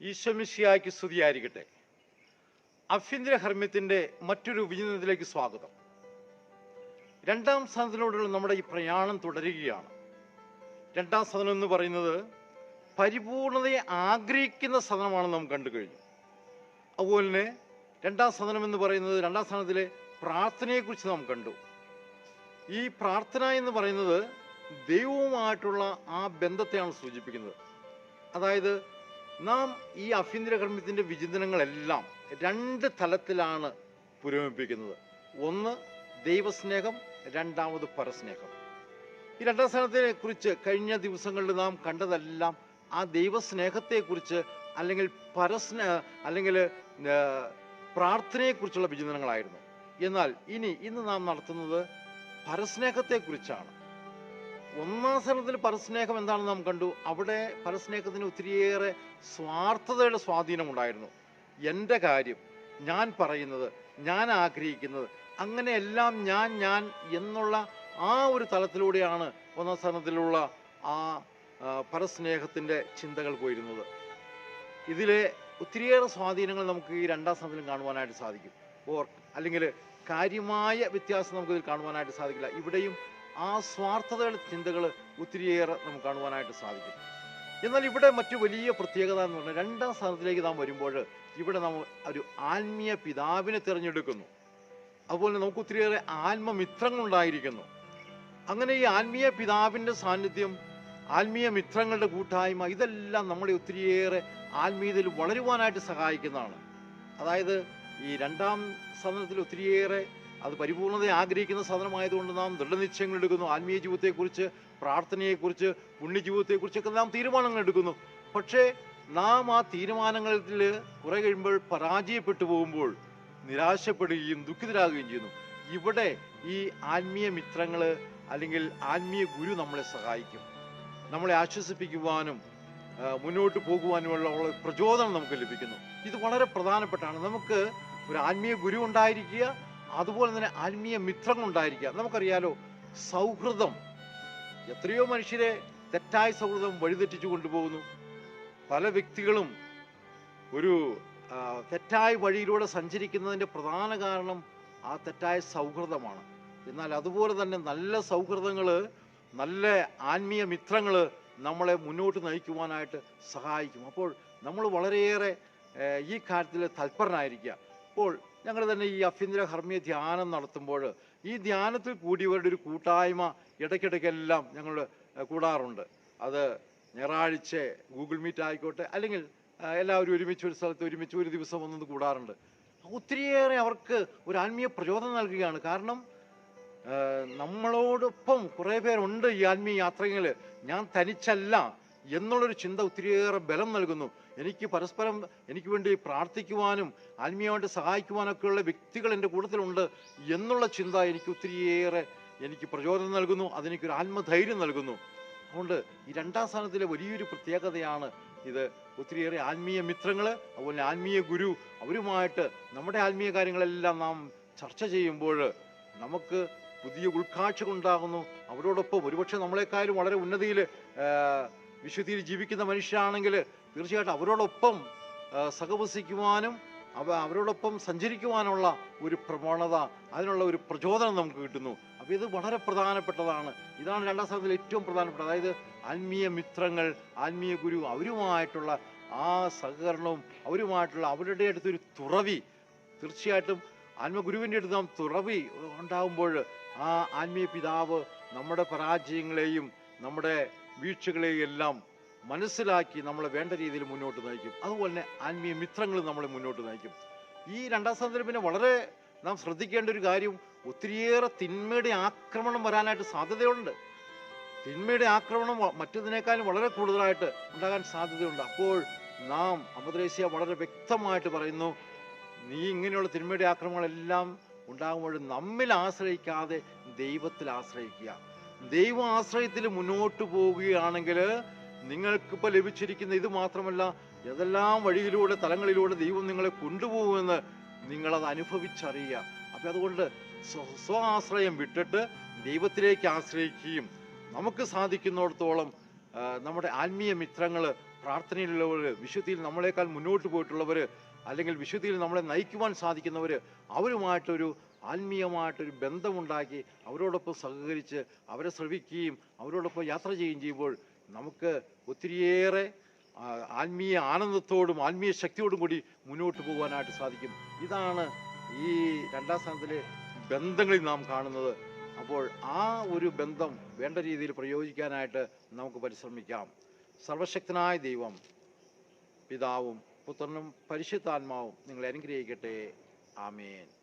ഈശ്വമിഷിയായ്ക്ക് സ്തുതിയായിരിക്കട്ടെ അഭ്യന്തര ഹർമ്മ്യത്തിന്റെ മറ്റൊരു വിചിന്തനത്തിലേക്ക് സ്വാഗതം. രണ്ടാം സ്ഥാനത്തിലൂടെയുള്ള നമ്മുടെ ഈ പ്രയാണം തുടരുകയാണ്. രണ്ടാം സദനം എന്ന് പറയുന്നത് പരിപൂർണതയെ ആഗ്രഹിക്കുന്ന സദനമാണ് നാം കണ്ടു കഴിഞ്ഞു. അതുപോലെ തന്നെ രണ്ടാം സദനം എന്ന് പറയുന്നത് രണ്ടാം സ്ഥാനത്തിലെ പ്രാർത്ഥനയെക്കുറിച്ച് നാം കണ്ടു. ഈ പ്രാർത്ഥന എന്ന് പറയുന്നത് ദൈവവുമായിട്ടുള്ള ആ ബന്ധത്തെയാണ് സൂചിപ്പിക്കുന്നത്. അതായത് നാം ഈ അഭ്യന്തര കർമ്മത്തിന്റെ വിചിന്തനങ്ങളെല്ലാം രണ്ട് തലത്തിലാണ് പുരോഗമിപ്പിക്കുന്നത്. ഒന്ന് ദൈവസ്നേഹം രണ്ടാമത് പരസ്നേഹം. ഈ രണ്ടാം സ്ഥാനത്തിനെ കുറിച്ച് കഴിഞ്ഞ ദിവസങ്ങളിൽ നാം കണ്ടതെല്ലാം ആ ദൈവസ്നേഹത്തെക്കുറിച്ച് അല്ലെങ്കിൽ പരസ്നേ അല്ലെങ്കിൽ പ്രാർത്ഥനയെക്കുറിച്ചുള്ള വിചിന്തനങ്ങളായിരുന്നു. എന്നാൽ ഇനി ഇന്ന് നാം നടത്തുന്നത് പരസ്നേഹത്തെക്കുറിച്ചാണ്. ഒന്നാം സ്ഥലത്തിൽ പരസ്നേഹം എന്താണെന്ന് നാം കണ്ടു. അവിടെ പരസ്നേഹത്തിന് ഒത്തിരിയേറെ സ്വാർത്ഥതയുടെ സ്വാധീനമുണ്ടായിരുന്നു. എന്റെ കാര്യം ഞാൻ പറയുന്നത് ഞാൻ ആഗ്രഹിക്കുന്നത് അങ്ങനെയെല്ലാം ഞാൻ ഞാൻ എന്നുള്ള ആ ഒരു തലത്തിലൂടെയാണ് ഒന്നാം സ്ഥാനത്തിലുള്ള ആ ആ, പരസ്നേഹത്തിന്റെ ചിന്തകൾ പോയിരുന്നത്. ഇതിലെ ഒത്തിരിയേറെ സ്വാധീനങ്ങൾ നമുക്ക് ഈ രണ്ടാം സ്ഥാനത്തിലും കാണുവാനായിട്ട് സാധിക്കും. ഓർ അല്ലെങ്കിൽ കാര്യമായ വ്യത്യാസം നമുക്കിതിൽ കാണുവാനായിട്ട് സാധിക്കില്ല. ഇവിടെയും ആ സ്വാർത്ഥതയുടെ ചിന്തകൾ ഒത്തിരിയേറെ നമുക്ക് കാണുവാനായിട്ട് സാധിക്കും. എന്നാൽ ഇവിടെ മറ്റു വലിയ പ്രത്യേകത എന്ന് പറഞ്ഞാൽ രണ്ടാം സ്ഥാനത്തിലേക്ക് നാം വരുമ്പോൾ ഇവിടെ നാം ഒരു ആത്മീയ പിതാവിനെ തിരഞ്ഞെടുക്കുന്നു. അതുപോലെ നമുക്ക് ഒത്തിരിയേറെ ആത്മമിത്രങ്ങളുണ്ടായിരിക്കുന്നു. അങ്ങനെ ഈ ആത്മീയ പിതാവിന്റെ സാന്നിധ്യം ആത്മീയ മിത്രങ്ങളുടെ കൂട്ടായ്മ ഇതെല്ലാം നമ്മളെ ഒത്തിരിയേറെ ആത്മീയതയിൽ വളരുവാനായിട്ട് സഹായിക്കുന്നതാണ്. അതായത് ഈ രണ്ടാം സ്ഥാനത്തിൽ ഒത്തിരിയേറെ അത് പരിപൂർണത ആഗ്രഹിക്കുന്ന സാധനമായതുകൊണ്ട് നാം ദൃഢനിശ്ചയങ്ങൾ എടുക്കുന്നു ആത്മീയ ജീവിതത്തെക്കുറിച്ച് പ്രാർത്ഥനയെക്കുറിച്ച് പുണ്യജീവിതത്തെക്കുറിച്ചൊക്കെ നാം തീരുമാനങ്ങൾ എടുക്കുന്നു പക്ഷേ നാം ആ തീരുമാനങ്ങളിൽ കുറെ കഴിയുമ്പോൾ പരാജയപ്പെട്ടു പോകുമ്പോൾ നിരാശപ്പെടുകയും ദുഃഖിതരാകുകയും ചെയ്യുന്നു. ഇവിടെ ഈ ആത്മീയ മിത്രങ്ങൾ അല്ലെങ്കിൽ ആത്മീയ ഗുരു നമ്മളെ സഹായിക്കും. നമ്മളെ ആശ്വസിപ്പിക്കുവാനും മുന്നോട്ട് പോകുവാനുമുള്ള പ്രചോദനം നമുക്ക് ലഭിക്കുന്നു. ഇത് വളരെ പ്രധാനപ്പെട്ടാണ്. നമുക്ക് ഒരു ആത്മീയ ഗുരു ഉണ്ടായിരിക്കുക അതുപോലെ തന്നെ ആത്മീയ മിത്രങ്ങൾ ഉണ്ടായിരിക്കുക നമുക്കറിയാലോ സൗഹൃദം. എത്രയോ മനുഷ്യരെ തെറ്റായ സൗഹൃദം വഴിതെറ്റിച്ചു കൊണ്ടുപോകുന്നു. പല വ്യക്തികളും ഒരു തെറ്റായ വഴിയിലൂടെ സഞ്ചരിക്കുന്നതിന്റെ പ്രധാന കാരണം ആ തെറ്റായ സൗഹൃദമാണ്. എന്നാൽ അതുപോലെ തന്നെ നല്ല സൗഹൃദങ്ങൾ നല്ല ആത്മീയ മിത്രങ്ങൾ നമ്മളെ മുന്നോട്ട് നയിക്കുവാനായിട്ട് സഹായിക്കും. അപ്പോൾ നമ്മൾ വളരെയേറെ ഈ കാര്യത്തിൽ തൽപരനായിരിക്കുക. അപ്പോൾ ഞങ്ങൾ തന്നെ ഈ അഭ്യന്തര ഹർമ്മ്യ ധ്യാനം നടത്തുമ്പോൾ ഈ ധ്യാനത്തിൽ കൂടിയവരുടെ ഒരു കൂട്ടായ്മ ഇടയ്ക്കിടയ്ക്കെല്ലാം ഞങ്ങൾ കൂടാറുണ്ട്. അത് ഞായറാഴ്ച ഗൂഗിൾ മീറ്റ് ആയിക്കോട്ടെ അല്ലെങ്കിൽ എല്ലാവരും ഒരുമിച്ച് ഒരു സ്ഥലത്ത് ഒരുമിച്ച് ഒരു ദിവസം വന്നത് കൂടാറുണ്ട്. ഒത്തിരിയേറെ അവർക്ക് ഒരു ആത്മീയ പ്രചോദനം നൽകുകയാണ്. കാരണം നമ്മളോടൊപ്പം കുറേ പേരുണ്ട് ഈ ആത്മീയ യാത്രയിൽ ഞാൻ തനിച്ചല്ല എന്നുള്ളൊരു ചിന്ത ഒത്തിരിയേറെ ബലം നൽകുന്നു. എനിക്ക് പരസ്പരം എനിക്ക് വേണ്ടി പ്രാർത്ഥിക്കുവാനും ആത്മീയമായിട്ട് സഹായിക്കുവാനൊക്കെയുള്ള വ്യക്തികൾ എന്റെ കൂട്ടത്തിലുണ്ട് എന്നുള്ള ചിന്ത എനിക്ക് ഒത്തിരിയേറെ എനിക്ക് പ്രചോദനം നൽകുന്നു. അതെനിക്കൊരു ആത്മധൈര്യം നൽകുന്നു. അതുകൊണ്ട് ഈ രണ്ടാം സ്ഥാനത്തിലെ വലിയൊരു പ്രത്യേകതയാണ് ഇത്. ഒത്തിരിയേറെ ആത്മീയ മിത്രങ്ങൾ അതുപോലെ ആത്മീയ ഗുരു അവരുമായിട്ട് നമ്മുടെ ആത്മീയ കാര്യങ്ങളെല്ലാം നാം ചർച്ച ചെയ്യുമ്പോൾ നമുക്ക് പുതിയ ഉൾക്കാഴ്ചകളുണ്ടാകുന്നു അവരോടൊപ്പം ഒരുപക്ഷെ നമ്മളെക്കാളും വളരെ ഉന്നതിയിൽ വിശുദ്ധിയിൽ ജീവിക്കുന്ന മനുഷ്യരാണെങ്കിൽ തീർച്ചയായിട്ടും അവരോടൊപ്പം സഹവസിക്കുവാനും അവ അവരോടൊപ്പം സഞ്ചരിക്കുവാനുള്ള ഒരു പ്രവണത അതിനുള്ള ഒരു പ്രചോദനം നമുക്ക് കിട്ടുന്നു. അപ്പോൾ ഇത് വളരെ പ്രധാനപ്പെട്ടതാണ്. ഇതാണ് രണ്ടാം സ്ഥാനത്തിൽ ഏറ്റവും പ്രധാനപ്പെട്ടത്. അതായത് ആത്മീയ മിത്രങ്ങൾ ആത്മീയ ഗുരു അവരുമായിട്ടുള്ള ആ സഹകരണവും അവരുമായിട്ടുള്ള അവരുടെ അടുത്തൊരു തുറവി തീർച്ചയായിട്ടും ആത്മഗുരുവിന്റെ അടുത്ത് നാം തുറവി ഉണ്ടാകുമ്പോൾ ആ ആത്മീയ പിതാവ് നമ്മുടെ പരാജയങ്ങളെയും നമ്മുടെ വീഴ്ചകളെയും എല്ലാം മനസ്സിലാക്കി നമ്മളെ വേണ്ട രീതിയിൽ മുന്നോട്ട് നയിക്കും. അതുപോലെ തന്നെ ആത്മീയ മിത്രങ്ങൾ നമ്മളെ മുന്നോട്ട് നയിക്കും. ഈ രണ്ടാം സ്ഥാനത്തിൽ പിന്നെ വളരെ നാം ശ്രദ്ധിക്കേണ്ട ഒരു കാര്യം ഒത്തിരിയേറെ തിന്മയുടെ ആക്രമണം വരാനായിട്ട് സാധ്യതയുണ്ട്. തിന്മയുടെ ആക്രമണം മറ്റതിനേക്കാളും വളരെ കൂടുതലായിട്ട് ഉണ്ടാകാൻ സാധ്യതയുണ്ട്. അപ്പോൾ നാം അമദ്രേസ്യ വളരെ വ്യക്തമായിട്ട് പറയുന്നു നീ ഇങ്ങനെയുള്ള തിന്മയുടെ ആക്രമണങ്ങളെല്ലാം ഉണ്ടാകുമ്പോൾ നമ്മിൽ ആശ്രയിക്കാതെ ദൈവത്തിൽ ആശ്രയിക്കുക. ദൈവ ആശ്രയത്തിൽ മുന്നോട്ട് പോവുകയാണെങ്കിൽ നിങ്ങൾക്കിപ്പോൾ ലഭിച്ചിരിക്കുന്ന ഇത് മാത്രമല്ല ഏതെല്ലാം വഴിയിലൂടെ തലങ്ങളിലൂടെ ദൈവം നിങ്ങളെ കൊണ്ടുപോകുമെന്ന് നിങ്ങളത് അനുഭവിച്ചറിയുക. അപ്പം അതുകൊണ്ട് സ്വ ആശ്രയം വിട്ടിട്ട് ദൈവത്തിലേക്ക് ആശ്രയിക്കുകയും നമുക്ക് സാധിക്കുന്നിടത്തോളം നമ്മുടെ ആത്മീയ മിത്രങ്ങൾ പ്രാർത്ഥനയിലുള്ളവർ വിശുദ്ധിയിൽ നമ്മളെക്കാൾ മുന്നോട്ട് പോയിട്ടുള്ളവർ അല്ലെങ്കിൽ വിശുദ്ധിയിൽ നമ്മളെ നയിക്കുവാൻ സാധിക്കുന്നവർ അവരുമായിട്ടൊരു ആത്മീയമായിട്ടൊരു ബന്ധമുണ്ടാക്കി അവരോടൊപ്പം സഹകരിച്ച് അവരെ ശ്രവിക്കുകയും അവരോടൊപ്പം യാത്ര ചെയ്യുകയും ചെയ്യുമ്പോൾ നമുക്ക് ഒത്തിരിയേറെ ആത്മീയ ആനന്ദത്തോടും ആത്മീയ ശക്തിയോടും കൂടി മുന്നോട്ട് പോകാനായിട്ട് സാധിക്കും. ഇതാണ് ഈ രണ്ടാം സ്ഥാനത്തിലെ ബന്ധങ്ങളിൽ നാം കാണുന്നത്. അപ്പോൾ ആ ഒരു ബന്ധം വേണ്ട രീതിയിൽ പ്രയോജിക്കാനായിട്ട് നമുക്ക് പരിശ്രമിക്കാം. സർവശക്തനായ ദൈവം പിതാവും പുത്രനും പരിശുദ്ധാത്മാവും നിങ്ങളെ അനുഗ്രഹിക്കട്ടെ. ആമേൻ.